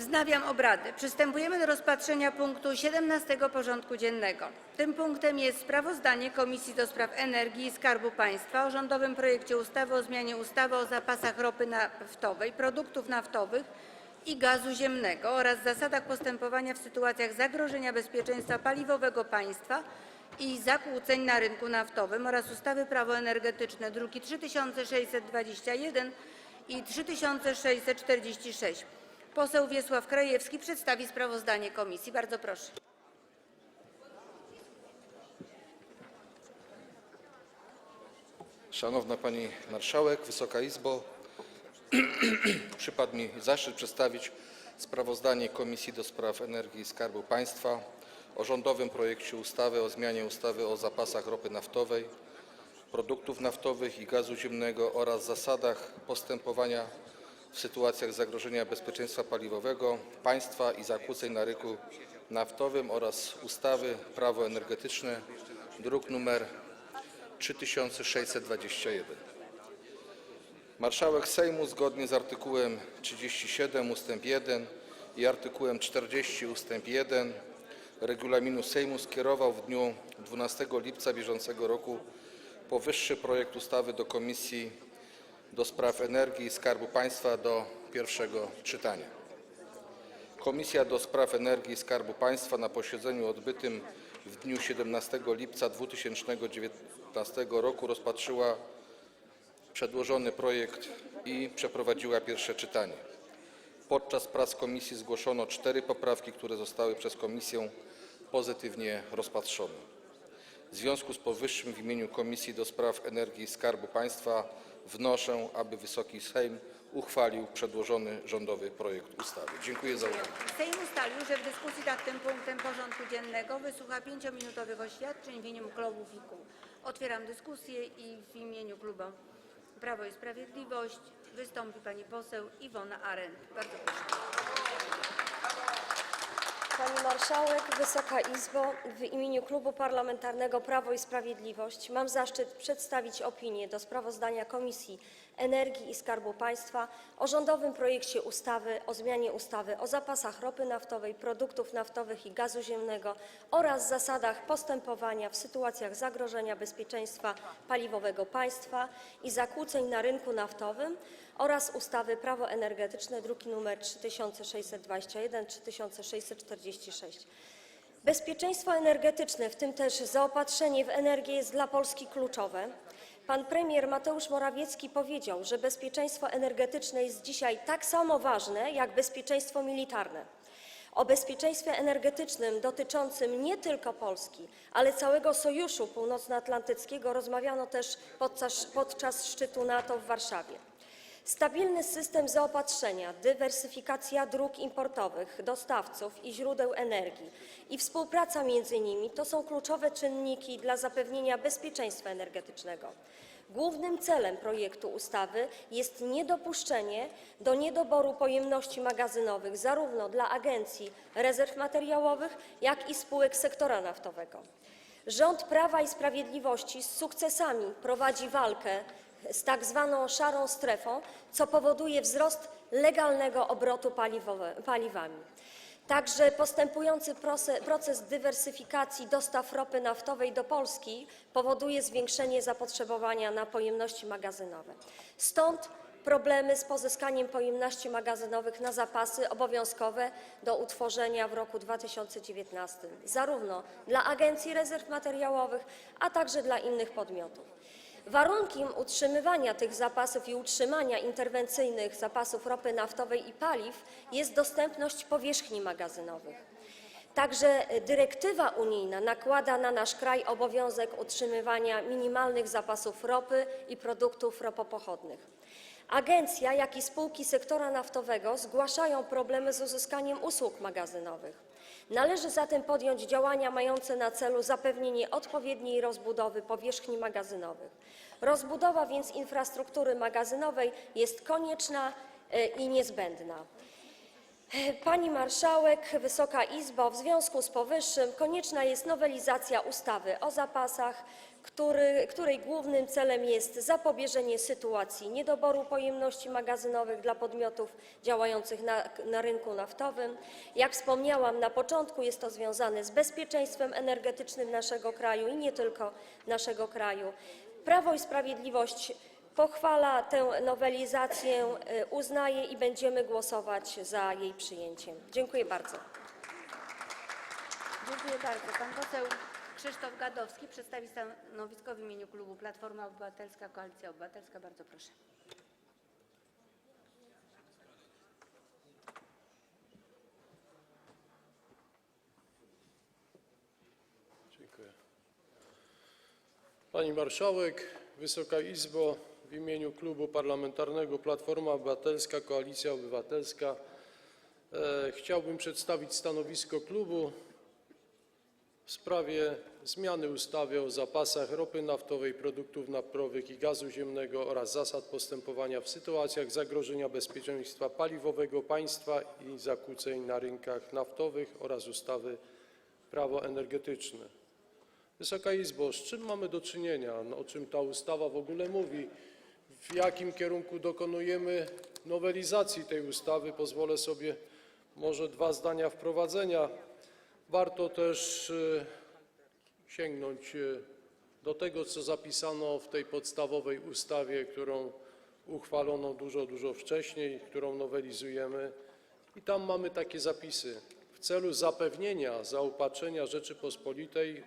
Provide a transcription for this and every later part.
Wznawiam obrady. Przystępujemy do rozpatrzenia punktu 17. porządku dziennego. Tym punktem jest sprawozdanie Komisji do Spraw Energii i Skarbu Państwa o rządowym projekcie ustawy o zmianie ustawy o zapasach ropy naftowej, produktów naftowych i gazu ziemnego oraz zasadach postępowania w sytuacjach zagrożenia bezpieczeństwa paliwowego państwa i zakłóceń na rynku naftowym oraz ustawy Prawo energetyczne (druki nr 3621 i 3646). Poseł Wiesław Krajewski przedstawi sprawozdanie komisji. Bardzo proszę. Szanowna Pani Marszałek, Wysoka Izbo! Przypadł mi zaszczyt przedstawić sprawozdanie Komisji do Spraw Energii i Skarbu Państwa o rządowym projekcie ustawy o zmianie ustawy o zapasach ropy naftowej, produktów naftowych i gazu ziemnego oraz zasadach postępowania w sytuacjach zagrożenia bezpieczeństwa paliwowego państwa i zakłóceń na rynku naftowym oraz ustawy Prawo energetyczne, druk nr 3621. Marszałek Sejmu zgodnie z art. 37 ust. 1 i art. 40 ust. 1 regulaminu Sejmu skierował w dniu 12 lipca br. powyższy projekt ustawy do Komisji do Spraw Energii i Skarbu Państwa do pierwszego czytania. Komisja do Spraw Energii i Skarbu Państwa na posiedzeniu odbytym w dniu 17 lipca 2019 r. rozpatrzyła przedłożony projekt i przeprowadziła pierwsze czytanie. Podczas prac komisji zgłoszono cztery poprawki, które zostały przez komisję pozytywnie rozpatrzone. W związku z powyższym w imieniu Komisji do Spraw Energii i Skarbu Państwa wnoszę, aby Wysoki Sejm uchwalił przedłożony rządowy projekt ustawy. Dziękuję za uwagę. Sejm ustalił, że w dyskusji nad tym punktem porządku dziennego wysłucha 5-minutowych oświadczeń w imieniu klubów i kół. Otwieram dyskusję i w imieniu klubu Prawo i Sprawiedliwość wystąpi pani poseł Iwona Arendt. Bardzo proszę. Pani Marszałek, Wysoka Izbo! W imieniu Klubu Parlamentarnego Prawo i Sprawiedliwość mam zaszczyt przedstawić opinię do sprawozdania Komisji Energii i Skarbu Państwa o rządowym projekcie ustawy o zmianie ustawy o zapasach ropy naftowej, produktów naftowych i gazu ziemnego oraz zasadach postępowania w sytuacjach zagrożenia bezpieczeństwa paliwowego państwa i zakłóceń na rynku naftowym oraz ustawy Prawo energetyczne, druki nr 3621 3646. Bezpieczeństwo energetyczne, w tym też zaopatrzenie w energię, jest dla Polski kluczowe. Pan premier Mateusz Morawiecki powiedział, że bezpieczeństwo energetyczne jest dzisiaj tak samo ważne jak bezpieczeństwo militarne. O bezpieczeństwie energetycznym dotyczącym nie tylko Polski, ale całego Sojuszu Północnoatlantyckiego rozmawiano też podczas, szczytu NATO w Warszawie. Stabilny system zaopatrzenia, dywersyfikacja dróg importowych, dostawców i źródeł energii i współpraca między nimi to są kluczowe czynniki dla zapewnienia bezpieczeństwa energetycznego. Głównym celem projektu ustawy jest niedopuszczenie do niedoboru pojemności magazynowych zarówno dla Agencji Rezerw Materiałowych, jak i spółek sektora naftowego. Rząd Prawa i Sprawiedliwości z sukcesami prowadzi walkę z tak zwaną szarą strefą, co powoduje wzrost legalnego obrotu paliwami. Także postępujący proces dywersyfikacji dostaw ropy naftowej do Polski powoduje zwiększenie zapotrzebowania na pojemności magazynowe. Stąd problemy z pozyskaniem pojemności magazynowych na zapasy obowiązkowe do utworzenia w roku 2019, zarówno dla Agencji Rezerw Materiałowych, a także dla innych podmiotów. Warunkiem utrzymywania tych zapasów i utrzymania interwencyjnych zapasów ropy naftowej i paliw jest dostępność powierzchni magazynowych. Także dyrektywa unijna nakłada na nasz kraj obowiązek utrzymywania minimalnych zapasów ropy i produktów ropopochodnych. Agencja, jak i spółki sektora naftowego zgłaszają problemy z uzyskaniem usług magazynowych. Należy zatem podjąć działania mające na celu zapewnienie odpowiedniej rozbudowy powierzchni magazynowych. Rozbudowa więc infrastruktury magazynowej jest konieczna e, i niezbędna. Pani Marszałek, Wysoka Izbo, w związku z powyższym konieczna jest nowelizacja ustawy o zapasach, który, której głównym celem jest zapobieżenie sytuacji niedoboru pojemności magazynowych dla podmiotów działających na, na rynku naftowym. Jak wspomniałam na początku, jest to związane z bezpieczeństwem energetycznym naszego kraju i nie tylko naszego kraju. Prawo i Sprawiedliwość pochwala tę nowelizację, y, uznaje i będziemy głosować za jej przyjęciem. Dziękuję bardzo. Dziękuję bardzo. Pan poseł Krzysztof Gadowski przedstawi stanowisko w imieniu klubu Platforma Obywatelska - Koalicja Obywatelska. Bardzo proszę. Pani Marszałek, Wysoka Izbo, w imieniu Klubu Parlamentarnego Platforma Obywatelska - Koalicja Obywatelska e, chciałbym przedstawić stanowisko klubu w sprawie zmiany ustawy o zapasach ropy naftowej, produktów naftowych i gazu ziemnego oraz zasad postępowania w sytuacjach zagrożenia bezpieczeństwa paliwowego państwa i zakłóceń na rynkach naftowych oraz ustawy Prawo energetyczne. Wysoka Izbo, z czym mamy do czynienia? No, o czym ta ustawa w ogóle mówi? W jakim kierunku dokonujemy nowelizacji tej ustawy? Pozwolę sobie może dwa zdania wprowadzenia. Warto też e, sięgnąć e, do tego, co zapisano w tej podstawowej ustawie, którą uchwalono dużo, dużo wcześniej, którą nowelizujemy. I tam mamy takie zapisy. W celu zapewnienia zaopatrzenia Rzeczypospolitej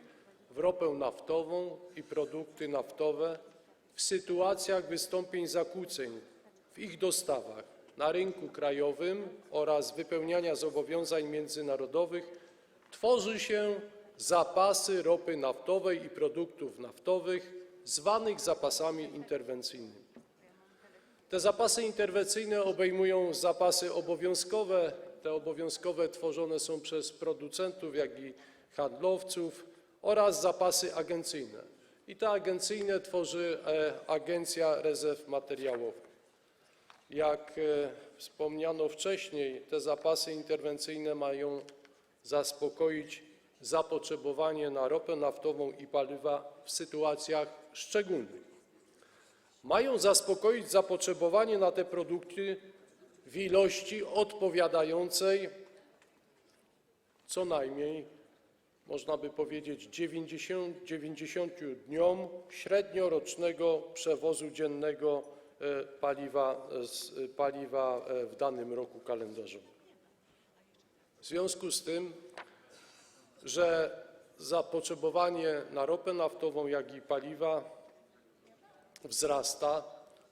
w ropę naftową i produkty naftowe w sytuacjach wystąpień zakłóceń w ich dostawach na rynku krajowym oraz wypełniania zobowiązań międzynarodowych tworzy się zapasy ropy naftowej i produktów naftowych zwanych zapasami interwencyjnymi. Te zapasy interwencyjne obejmują zapasy obowiązkowe. Te obowiązkowe tworzone są przez producentów, jak i handlowców oraz zapasy agencyjne. I te agencyjne tworzy e, Agencja Rezerw Materiałowych. Jak e, wspomniano wcześniej, te zapasy interwencyjne mają zaspokoić zapotrzebowanie na ropę naftową i paliwa w sytuacjach szczególnych mają zaspokoić zapotrzebowanie na te produkty w ilości odpowiadającej co najmniej, można by powiedzieć, 90, 90 dniom średniorocznego przewozu dziennego e, paliwa, e, e, w danym roku kalendarzowym. W związku z tym, że zapotrzebowanie na ropę naftową, jak i paliwa wzrasta,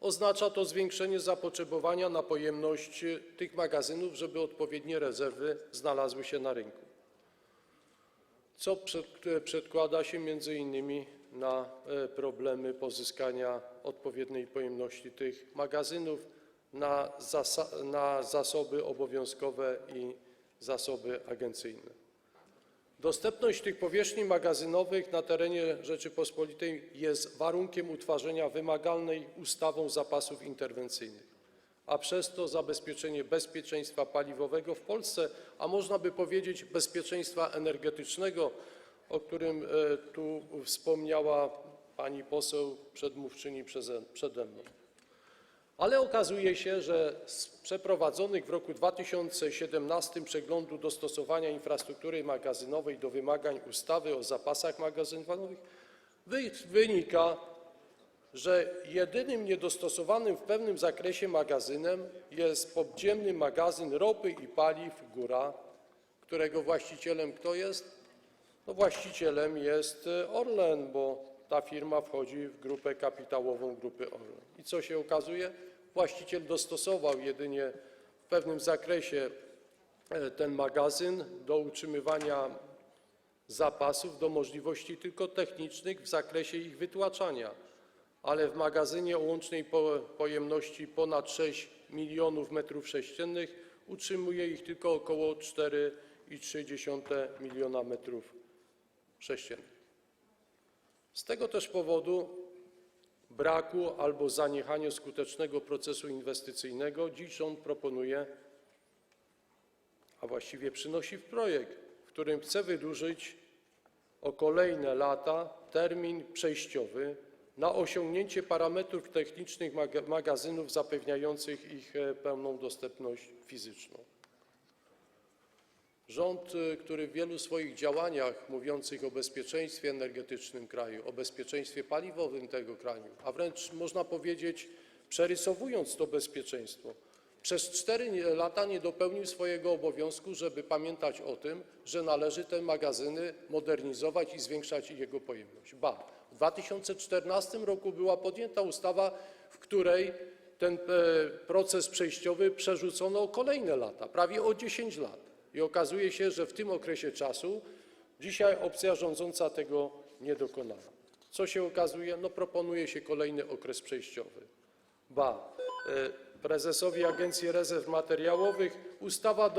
oznacza to zwiększenie zapotrzebowania na pojemność tych magazynów, żeby odpowiednie rezerwy znalazły się na rynku, co przed, przedkłada się innymi na e, problemy pozyskania odpowiedniej pojemności tych magazynów, na zasoby obowiązkowe i zasoby agencyjne. Dostępność tych powierzchni magazynowych na terenie Rzeczypospolitej jest warunkiem utworzenia wymagalnej ustawą zapasów interwencyjnych, a przez to zabezpieczenie bezpieczeństwa paliwowego w Polsce, a można by powiedzieć bezpieczeństwa energetycznego, o którym e, tu wspomniała pani poseł przedmówczyni przede mną. Ale okazuje się, że z przeprowadzonych w roku 2017 przeglądu dostosowania infrastruktury magazynowej do wymagań ustawy o zapasach magazynowych wy- wynika, że jedynym niedostosowanym w pewnym zakresie magazynem jest podziemny magazyn ropy i paliw Góra, którego właścicielem kto jest? No właścicielem jest e, Orlen, bo ta firma wchodzi w grupę kapitałową Grupy Orlen. I co się okazuje? Właściciel dostosował jedynie w pewnym zakresie e, ten magazyn do utrzymywania zapasów, do możliwości tylko technicznych w zakresie ich wytłaczania, ale w magazynie o łącznej po- pojemności ponad 6 milionów metrów sześciennych utrzymuje ich tylko około 4,3 miliona metrów sześciennych. Z tego też powodu braku albo zaniechania skutecznego procesu inwestycyjnego dziś rząd proponuje a właściwie przynosi w projekt, w którym chce wydłużyć o kolejne lata termin przejściowy na osiągnięcie parametrów technicznych maga- magazynów zapewniających ich e, pełną dostępność fizyczną. Rząd, y, który w wielu swoich działaniach mówiących o bezpieczeństwie energetycznym kraju, o bezpieczeństwie paliwowym tego kraju, a wręcz można powiedzieć, przerysowując to bezpieczeństwo, przez cztery lata nie dopełnił swojego obowiązku, żeby pamiętać o tym, że należy te magazyny modernizować i zwiększać jego pojemność. Ba, w 2014 roku była podjęta ustawa, w której ten e, proces przejściowy przerzucono o kolejne lata, prawie o 10 lat. I okazuje się, że w tym okresie czasu dzisiaj opcja rządząca tego nie dokonała. Co się okazuje? No proponuje się kolejny okres przejściowy. Ba, e, prezesowi Agencji Rezerw Materiałowych ustawa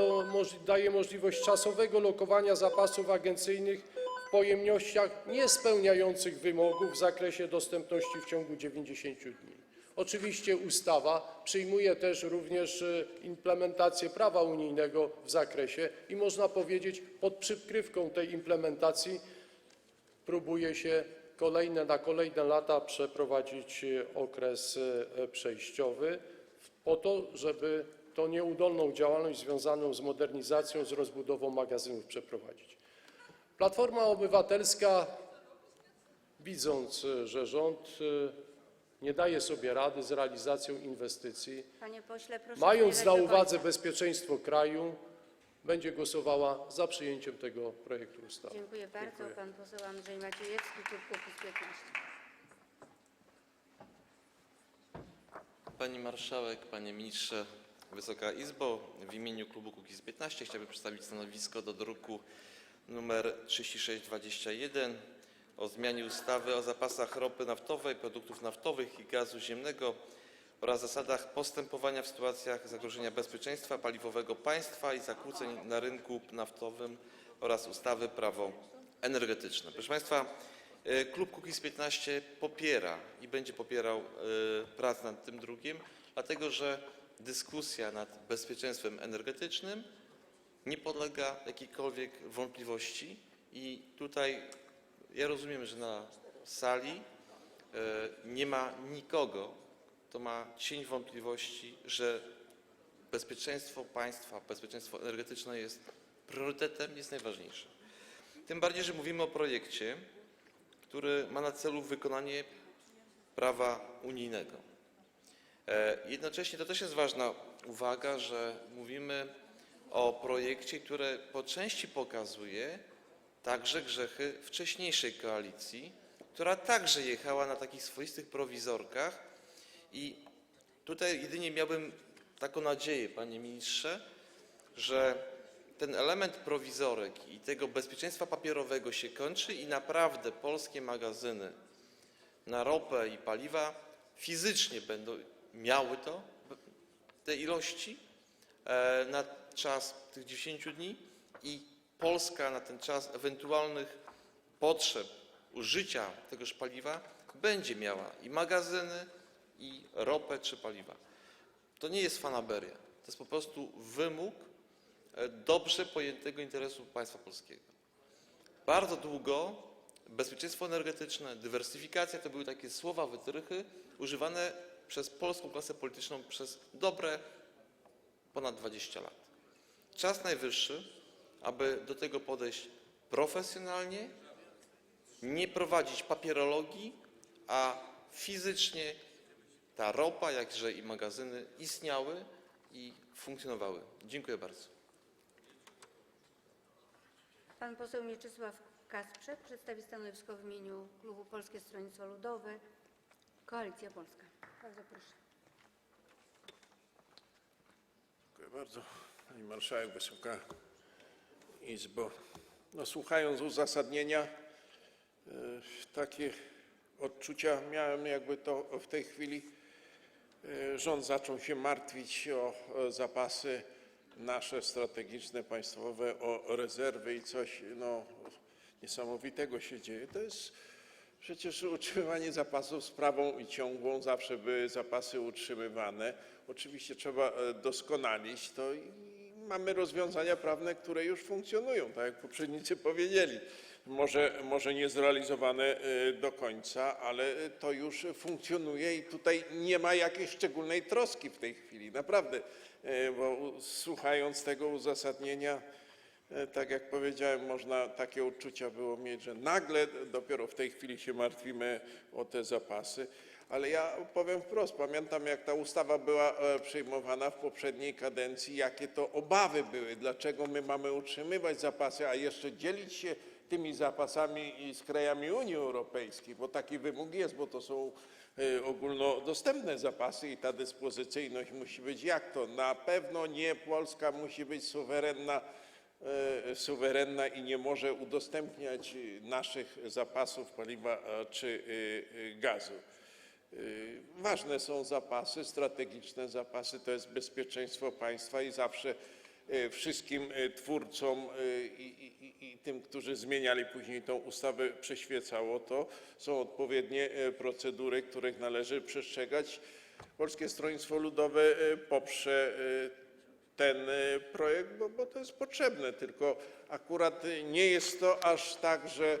daje możliwość czasowego lokowania zapasów agencyjnych w pojemnościach niespełniających wymogów w zakresie dostępności w ciągu 90 dni. Oczywiście ustawa przyjmuje też również e, implementację prawa unijnego w zakresie i można powiedzieć pod przykrywką tej implementacji próbuje się na kolejne lata przeprowadzić e, okres e, przejściowy po to, żeby tą nieudolną działalność związaną z modernizacją, z rozbudową magazynów przeprowadzić. Platforma Obywatelska, widząc, że rząd nie daje sobie rady z realizacją inwestycji, Panie pośle, proszę mając zmierzać na do uwadze końca. bezpieczeństwo kraju, będzie głosowała za przyjęciem tego projektu ustawy. Dziękuję bardzo. Pan poseł Andrzej Maciejewski, klub Kukiz 15. Pani Marszałek, Panie Ministrze, Wysoka Izbo, w imieniu klubu Kukiz’15 chciałbym przedstawić stanowisko do druku nr 3621 o zmianie ustawy o zapasach ropy naftowej, produktów naftowych i gazu ziemnego oraz zasadach postępowania w sytuacjach zagrożenia bezpieczeństwa paliwowego państwa i zakłóceń na rynku naftowym oraz ustawy Prawo energetyczne. Proszę Państwa, e, klub Kukiz’15 popiera i będzie popierał e, pracę nad tym drukiem, dlatego że dyskusja nad bezpieczeństwem energetycznym nie podlega jakiejkolwiek wątpliwości i tutaj ja rozumiem, że na sali e, nie ma nikogo, kto ma cień wątpliwości, że bezpieczeństwo państwa, bezpieczeństwo energetyczne jest priorytetem, jest najważniejsze. Tym bardziej, że mówimy o projekcie, który ma na celu wykonanie prawa unijnego. E, Jednocześnie to też jest ważna uwaga, że mówimy o projekcie, który po części pokazuje także grzechy wcześniejszej koalicji, która także jechała na takich swoistych prowizorkach. I tutaj jedynie miałbym taką nadzieję, panie ministrze, że ten element prowizorek i tego bezpieczeństwa papierowego się kończy i naprawdę polskie magazyny na ropę i paliwa fizycznie będą miały to, te ilości e, na czas tych 10 dni i Polska na ten czas ewentualnych potrzeb użycia tegoż paliwa będzie miała i magazyny, i ropę czy paliwa. To nie jest fanaberia, to jest po prostu wymóg e, dobrze pojętego interesu państwa polskiego. Bardzo długo bezpieczeństwo energetyczne, dywersyfikacja to były takie słowa, wytrychy używane przez polską klasę polityczną przez dobre ponad 20 lat. Czas najwyższy, aby do tego podejść profesjonalnie, nie prowadzić papierologii, a fizycznie ta ropa, jakże i magazyny istniały i funkcjonowały. Dziękuję bardzo. Pan poseł Mieczysław Kasprzak przedstawi stanowisko w imieniu klubu Polskie Stronnictwo Ludowe, Koalicja Polska. Bardzo proszę. Dziękuję bardzo. Pani Marszałek, Wysoka Izbo. No, słuchając uzasadnienia, e, takie odczucia miałem, jakby to w tej chwili e, rząd zaczął się martwić o zapasy nasze strategiczne, państwowe, o rezerwy i coś no, niesamowitego się dzieje. To jest Przecież utrzymywanie zapasów sprawą i ciągłą, zawsze były zapasy utrzymywane. Oczywiście trzeba e, doskonalić to mamy rozwiązania prawne, które już funkcjonują, tak jak poprzednicy powiedzieli. Może, może nie zrealizowane e, do końca, ale to już funkcjonuje i tutaj nie ma jakiejś szczególnej troski w tej chwili, naprawdę, e, bo słuchając tego uzasadnienia, Tak jak powiedziałem, można takie odczucia było mieć, że nagle dopiero w tej chwili się martwimy o te zapasy. Ale ja powiem wprost, pamiętam jak ta ustawa była e, przyjmowana w poprzedniej kadencji, jakie to obawy były, dlaczego my mamy utrzymywać zapasy, a jeszcze dzielić się tymi zapasami z krajami Unii Europejskiej, bo taki wymóg jest, bo to są e, ogólnodostępne zapasy i ta dyspozycyjność musi być. Jak to? Na pewno nie Polska musi być suwerenna e, suwerenna i nie może udostępniać naszych zapasów paliwa czy gazu. E, Ważne są zapasy, strategiczne zapasy, to jest bezpieczeństwo państwa i zawsze e, wszystkim e, twórcom i, tym, którzy zmieniali później tą ustawę, przyświecało to. Są odpowiednie procedury, których należy przestrzegać. Polskie Stronnictwo Ludowe poprze ten projekt, bo, bo to jest potrzebne, tylko akurat nie jest to aż tak, że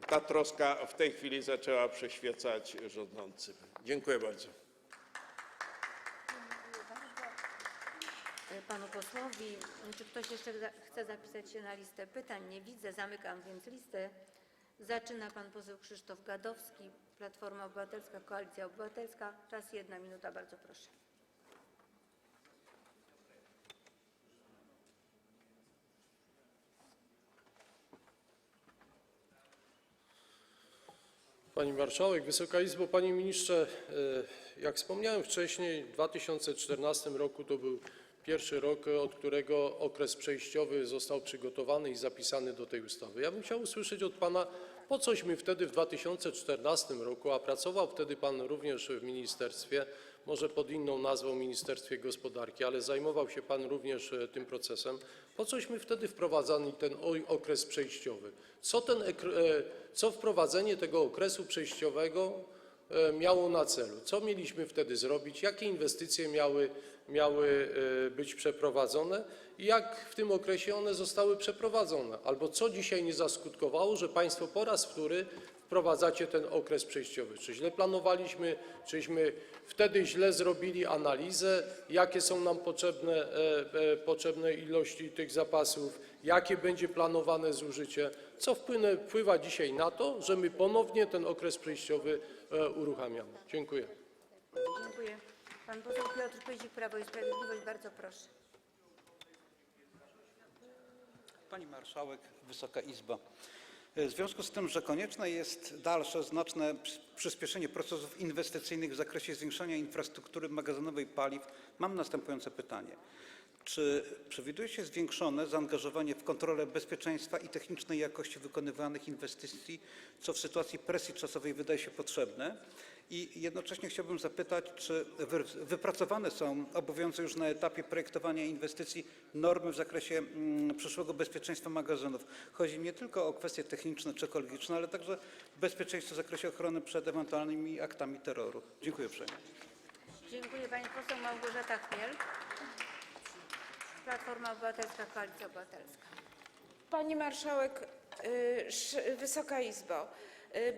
ta troska w tej chwili zaczęła przeświecać rządzącym. Dziękuję bardzo. e, panu posłowi. Czy ktoś jeszcze chce zapisać się na listę pytań? Nie widzę, zamykam więc listę. Zaczyna pan poseł Krzysztof Gadowski, Platforma Obywatelska, Koalicja Obywatelska. Czas jedna minuta, bardzo proszę. Pani Marszałek, Wysoka Izbo, Panie Ministrze, e, jak wspomniałem wcześniej, w 2014 roku to był pierwszy rok, od którego okres przejściowy został przygotowany i zapisany do tej ustawy. Ja bym chciał usłyszeć od Pana, po cośmy wtedy w 2014 roku, a pracował wtedy Pan również w ministerstwie, może pod inną nazwą Ministerstwie Gospodarki, ale zajmował się Pan również e, tym procesem, po cośmy wtedy wprowadzali ten okres przejściowy? E, co wprowadzenie tego okresu przejściowego e, miało na celu? Co mieliśmy wtedy zrobić? Jakie inwestycje miały, być przeprowadzone i jak w tym okresie one zostały przeprowadzone? Albo co dzisiaj nie zaskutkowało, że Państwo po raz wtóry wprowadzacie ten okres przejściowy? Czy źle planowaliśmy, czyśmy wtedy źle zrobili analizę, jakie są nam potrzebne, e, e, potrzebne ilości tych zapasów, jakie będzie planowane zużycie, co wpływa dzisiaj na to, że my ponownie ten okres przejściowy e, uruchamiamy. Dziękuję. Dziękuję. Pan poseł Piotr Pyzik, Prawo i Sprawiedliwość, bardzo proszę. Pani Marszałek, Wysoka Izbo. W związku z tym, że konieczne jest dalsze znaczne przy- przyspieszenie procesów inwestycyjnych w zakresie zwiększania infrastruktury magazynowej paliw, mam następujące pytanie. Czy przewiduje się zwiększone zaangażowanie w kontrolę bezpieczeństwa i technicznej jakości wykonywanych inwestycji, co w sytuacji presji czasowej wydaje się potrzebne? I jednocześnie chciałbym zapytać, czy wy- wypracowane są obowiązujące już na etapie projektowania inwestycji normy w zakresie mm, przyszłego bezpieczeństwa magazynów? Chodzi nie tylko o kwestie techniczne czy ekologiczne, ale także bezpieczeństwo w zakresie ochrony przed ewentualnymi aktami terroru. Dziękuję uprzejmie. Dziękuję. Pani poseł Małgorzata Chmiel, Platforma Obywatelska, Koalicja Obywatelska. Pani marszałek, y, Wysoka Izbo,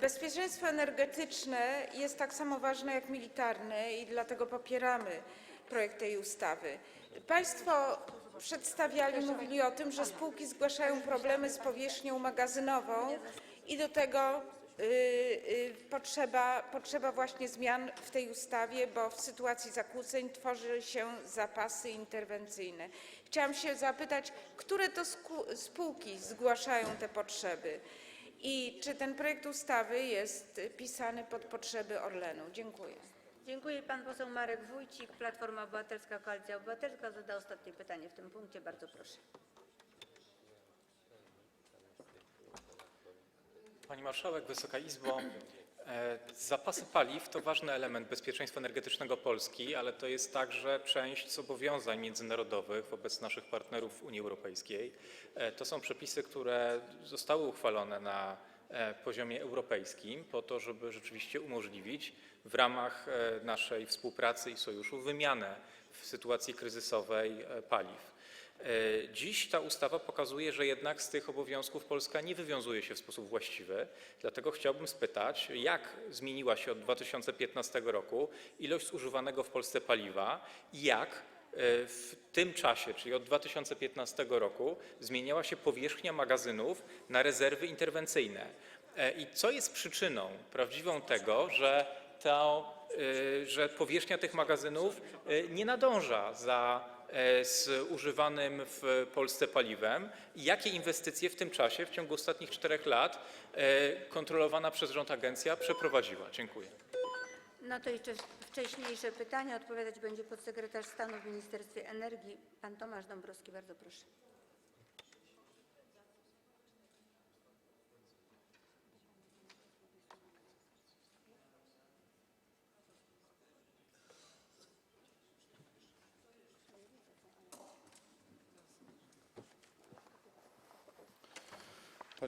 bezpieczeństwo energetyczne jest tak samo ważne jak militarne i dlatego popieramy projekt tej ustawy. Państwo przedstawiali, mówili o tym, że spółki zgłaszają problemy z powierzchnią magazynową i do tego y, y, potrzeba, właśnie zmian w tej ustawie, bo w sytuacji zakłóceń tworzy się zapasy interwencyjne. Chciałam się zapytać, które to spółki zgłaszają te potrzeby i czy ten projekt ustawy jest pisany pod potrzeby Orlenu? Dziękuję. Dziękuję. Pan poseł Marek Wójcik, Platforma Obywatelska, Koalicja Obywatelska, zada ostatnie pytanie w tym punkcie. Bardzo proszę. Pani Marszałek, Wysoka Izbo. E, Zapasy paliw to ważny element bezpieczeństwa energetycznego Polski, ale to jest także część zobowiązań międzynarodowych wobec naszych partnerów w Unii Europejskiej. E, To są przepisy, które zostały uchwalone na e, poziomie europejskim po to, żeby rzeczywiście umożliwić w ramach naszej współpracy i sojuszu wymianę w sytuacji kryzysowej paliw. E, Dziś ta ustawa pokazuje, że jednak z tych obowiązków Polska nie wywiązuje się w sposób właściwy. Dlatego chciałbym spytać, jak zmieniła się od 2015 roku ilość zużywanego w Polsce paliwa i jak e, w tym czasie, czyli od 2015 roku, zmieniała się powierzchnia magazynów na rezerwy interwencyjne. E, I co jest przyczyną prawdziwą tego, że, to, że powierzchnia tych magazynów nie nadąża za e, zużywanym w Polsce paliwem i jakie inwestycje w tym czasie, w ciągu ostatnich czterech lat, e, kontrolowana przez rząd agencja przeprowadziła? Dziękuję. No to jeszcze wcześniejsze pytania odpowiadać będzie podsekretarz stanu w Ministerstwie Energii, pan Tomasz Dąbrowski. Bardzo proszę.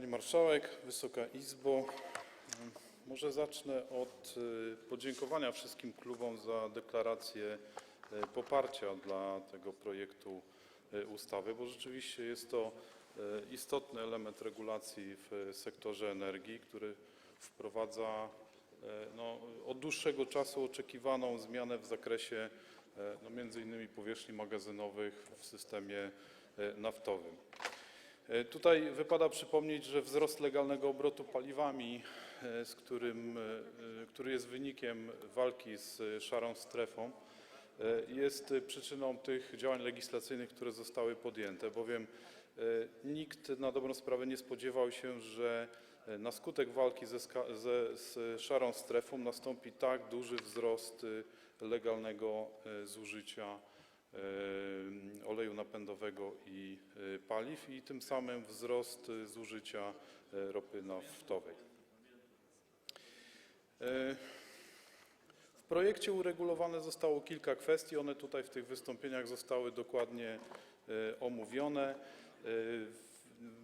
Pani Marszałek, Wysoka Izbo, może zacznę od y, podziękowania wszystkim klubom za deklarację y, poparcia dla tego projektu y, ustawy, bo rzeczywiście jest to istotny element regulacji w sektorze energii, który wprowadza no, od dłuższego czasu oczekiwaną zmianę w zakresie no, innymi powierzchni magazynowych w systemie naftowym. E, Tutaj wypada przypomnieć, że wzrost legalnego obrotu paliwami, e, e, który jest wynikiem walki z szarą strefą, jest przyczyną tych działań legislacyjnych, które zostały podjęte, bowiem nikt na dobrą sprawę nie spodziewał się, że na skutek walki z szarą strefą nastąpi tak duży wzrost legalnego zużycia oleju napędowego i e, paliw i tym samym wzrost e, zużycia e, ropy naftowej. E, W projekcie uregulowane zostało kilka kwestii, one tutaj w tych wystąpieniach zostały dokładnie e, omówione.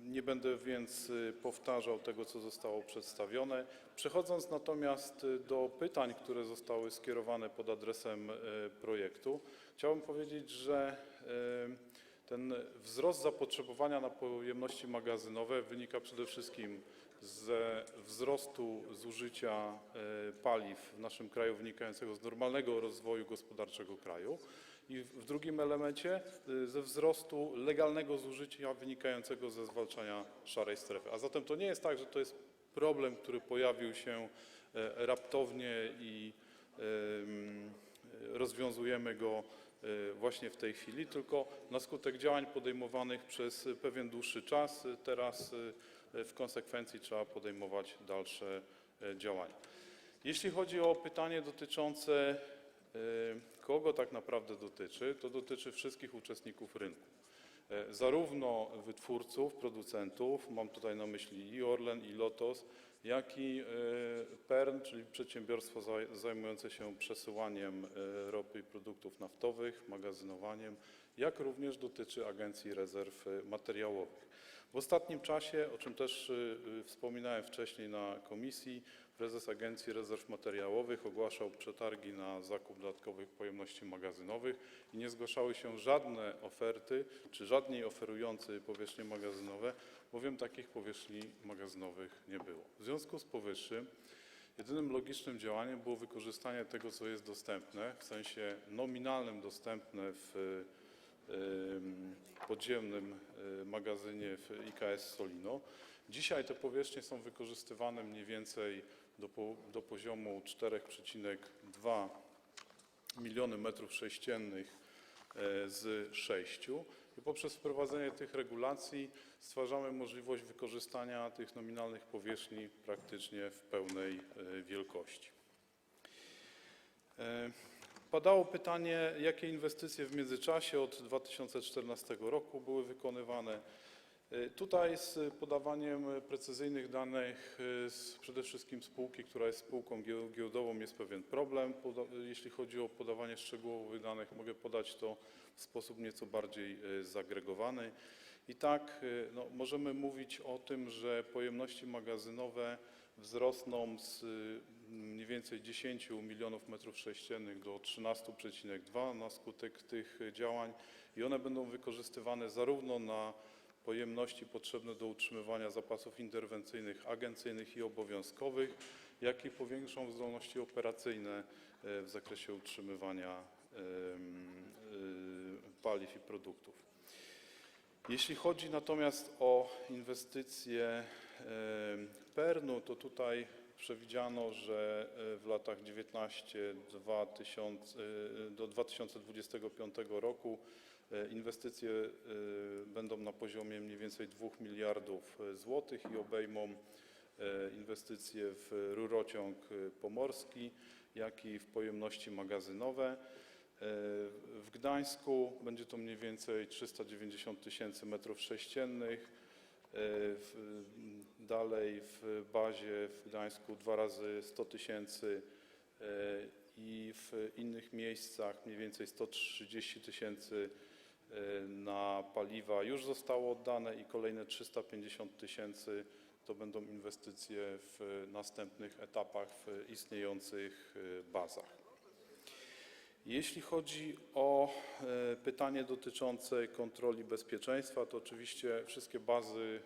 Nie będę więc e, powtarzał tego, co zostało przedstawione. Przechodząc natomiast e, do pytań, które zostały skierowane pod adresem e, projektu, chciałbym powiedzieć, że ten wzrost zapotrzebowania na pojemności magazynowe wynika przede wszystkim ze wzrostu zużycia paliw w naszym kraju wynikającego z normalnego rozwoju gospodarczego kraju i w drugim elemencie e, ze wzrostu legalnego zużycia wynikającego ze zwalczania szarej strefy. A zatem to nie jest tak, że to jest problem, który pojawił się e, raptownie i em, rozwiązujemy go e, właśnie w tej chwili, tylko na skutek działań podejmowanych przez pewien dłuższy czas. e, Teraz w konsekwencji trzeba podejmować dalsze działania. Jeśli chodzi o pytanie dotyczące kogo tak naprawdę dotyczy, to dotyczy wszystkich uczestników rynku. E, Zarówno wytwórców, producentów, mam tutaj na myśli i Orlen, i Lotos, jak i e, PERN, czyli przedsiębiorstwo zaj- zajmujące się przesyłaniem e, ropy i produktów naftowych, magazynowaniem, jak również dotyczy Agencji Rezerw Materiałowych. W ostatnim czasie, o czym też wspominałem wcześniej na komisji, prezes Agencji Rezerw Materiałowych ogłaszał przetargi na zakup dodatkowych pojemności magazynowych i nie zgłaszały się żadne oferty, czy żadni oferujący powierzchnie magazynowe, bowiem takich powierzchni magazynowych nie było. W związku z powyższym jedynym logicznym działaniem było wykorzystanie tego, co jest dostępne, w sensie nominalnym dostępne w em, podziemnym e, magazynie w IKS Solino. Dzisiaj te powierzchnie są wykorzystywane mniej więcej do, po, do poziomu 4,2 miliony metrów sześciennych e, z 6 i poprzez wprowadzenie tych regulacji stwarzamy możliwość wykorzystania tych nominalnych powierzchni praktycznie w pełnej e, wielkości. E, Padało pytanie, jakie inwestycje w międzyczasie od 2014 roku były wykonywane. E, Tutaj z podawaniem precyzyjnych danych e, przede wszystkim spółki, która jest spółką gieł- giełdową jest pewien problem. Jeśli chodzi o podawanie szczegółowych danych, mogę podać to w sposób nieco bardziej e, zagregowany. I tak no, możemy mówić o tym, że pojemności magazynowe wzrosną z mniej więcej 10 milionów metrów sześciennych do 13,2 na skutek tych działań i one będą wykorzystywane zarówno na pojemności potrzebne do utrzymywania zapasów interwencyjnych, agencyjnych i obowiązkowych, jak i powiększą zdolności operacyjne e, w zakresie utrzymywania y, paliw i produktów. Jeśli chodzi natomiast o inwestycje PERN-u, to tutaj przewidziano, że e, w latach 19 2000, e, do 2025 roku e, inwestycje e, będą na poziomie mniej więcej 2 miliardów złotych i obejmą e, inwestycje w rurociąg e, pomorski, jak i w pojemności magazynowe. E, W Gdańsku będzie to mniej więcej 390 tysięcy metrów sześciennych. E, w- Dalej w bazie w Gdańsku dwa razy 100 tysięcy e, i w innych miejscach mniej więcej 130 tysięcy e, na paliwa już zostało oddane i kolejne 350 tysięcy to będą inwestycje w następnych etapach w istniejących e, bazach. Jeśli chodzi o e, pytanie dotyczące kontroli bezpieczeństwa, to oczywiście wszystkie bazy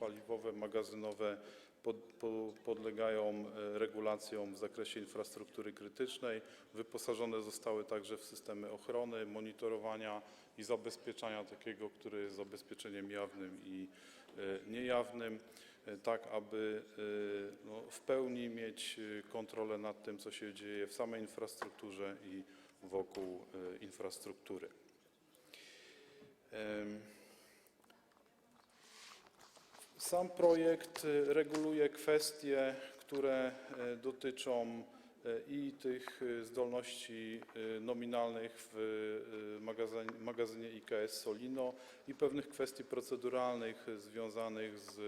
paliwowe, magazynowe pod, po, podlegają regulacjom w zakresie infrastruktury krytycznej. Wyposażone zostały także w systemy ochrony, monitorowania i zabezpieczania takiego, które jest zabezpieczeniem jawnym i e, niejawnym, e, tak aby e, no, w pełni mieć kontrolę nad tym, co się dzieje w samej infrastrukturze i wokół infrastruktury. Sam projekt reguluje kwestie, które dotyczą i tych e, zdolności e, nominalnych w e, magazynie, IKS Solino i pewnych kwestii proceduralnych e, związanych z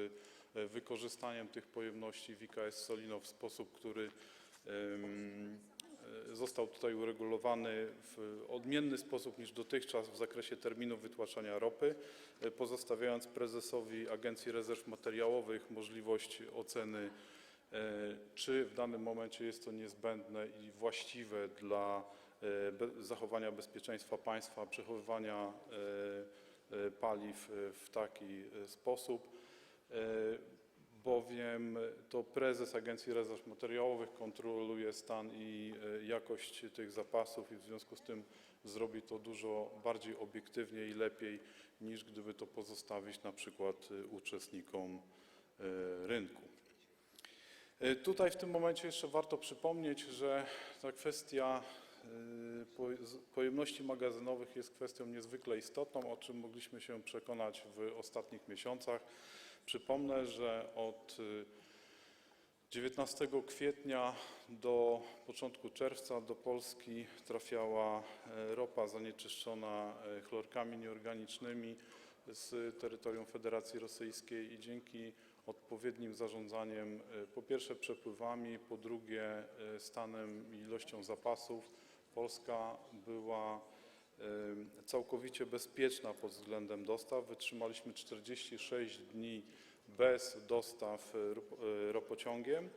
e, wykorzystaniem tych pojemności w IKS Solino w sposób, który e, został tutaj uregulowany w odmienny sposób niż dotychczas w zakresie terminu wytłaczania ropy, e, pozostawiając prezesowi Agencji Rezerw Materiałowych możliwość oceny, e, czy w danym momencie jest to niezbędne i właściwe dla e, zachowania bezpieczeństwa państwa, przechowywania e, e, paliw e, w taki e, sposób e, bowiem to prezes Agencji Rezerw Materiałowych kontroluje stan i e, jakość tych zapasów i w związku z tym zrobi to dużo bardziej obiektywnie i lepiej niż gdyby to pozostawić na przykład e, uczestnikom e, rynku. E, Tutaj w tym momencie jeszcze warto przypomnieć, że ta kwestia e, pojemności magazynowych jest kwestią niezwykle istotną, o czym mogliśmy się przekonać w ostatnich miesiącach. Przypomnę, że od y, 19 kwietnia do początku czerwca do Polski trafiała e, ropa zanieczyszczona e, chlorkami nieorganicznymi z terytorium Federacji Rosyjskiej i dzięki odpowiednim zarządzaniem e, po pierwsze przepływami, po drugie e, stanem i ilością zapasów Polska była e, całkowicie bezpieczna pod względem dostaw. Wytrzymaliśmy 46 dni bez dostaw rop- ropociągiem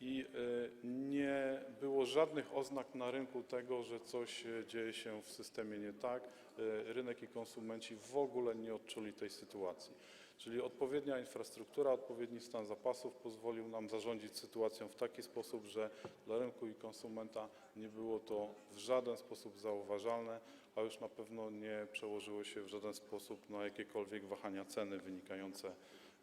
i e, nie było żadnych oznak na rynku tego, że coś e, dzieje się w systemie nie tak. E, Rynek i konsumenci w ogóle nie odczuli tej sytuacji. Czyli odpowiednia infrastruktura, odpowiedni stan zapasów pozwolił nam zarządzić sytuacją w taki sposób, że dla rynku i konsumenta nie było to w żaden sposób zauważalne, a już na pewno nie przełożyło się w żaden sposób na jakiekolwiek wahania ceny wynikające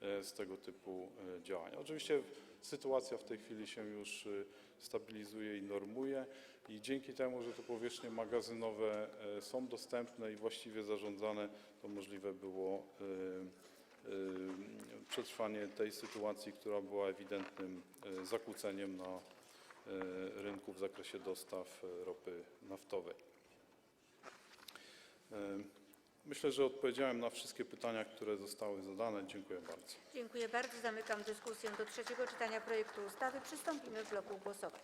z tego typu działania. Oczywiście sytuacja w tej chwili się już e, stabilizuje i normuje i dzięki temu, że te powierzchnie magazynowe e, są dostępne i właściwie zarządzane, to możliwe było e, e, przetrwanie tej sytuacji, która była ewidentnym zakłóceniem na rynku w zakresie dostaw ropy naftowej. Myślę, że odpowiedziałem na wszystkie pytania, które zostały zadane. Dziękuję bardzo. Dziękuję bardzo. Zamykam dyskusję do trzeciego czytania projektu ustawy. Przystąpimy w bloku głosowań.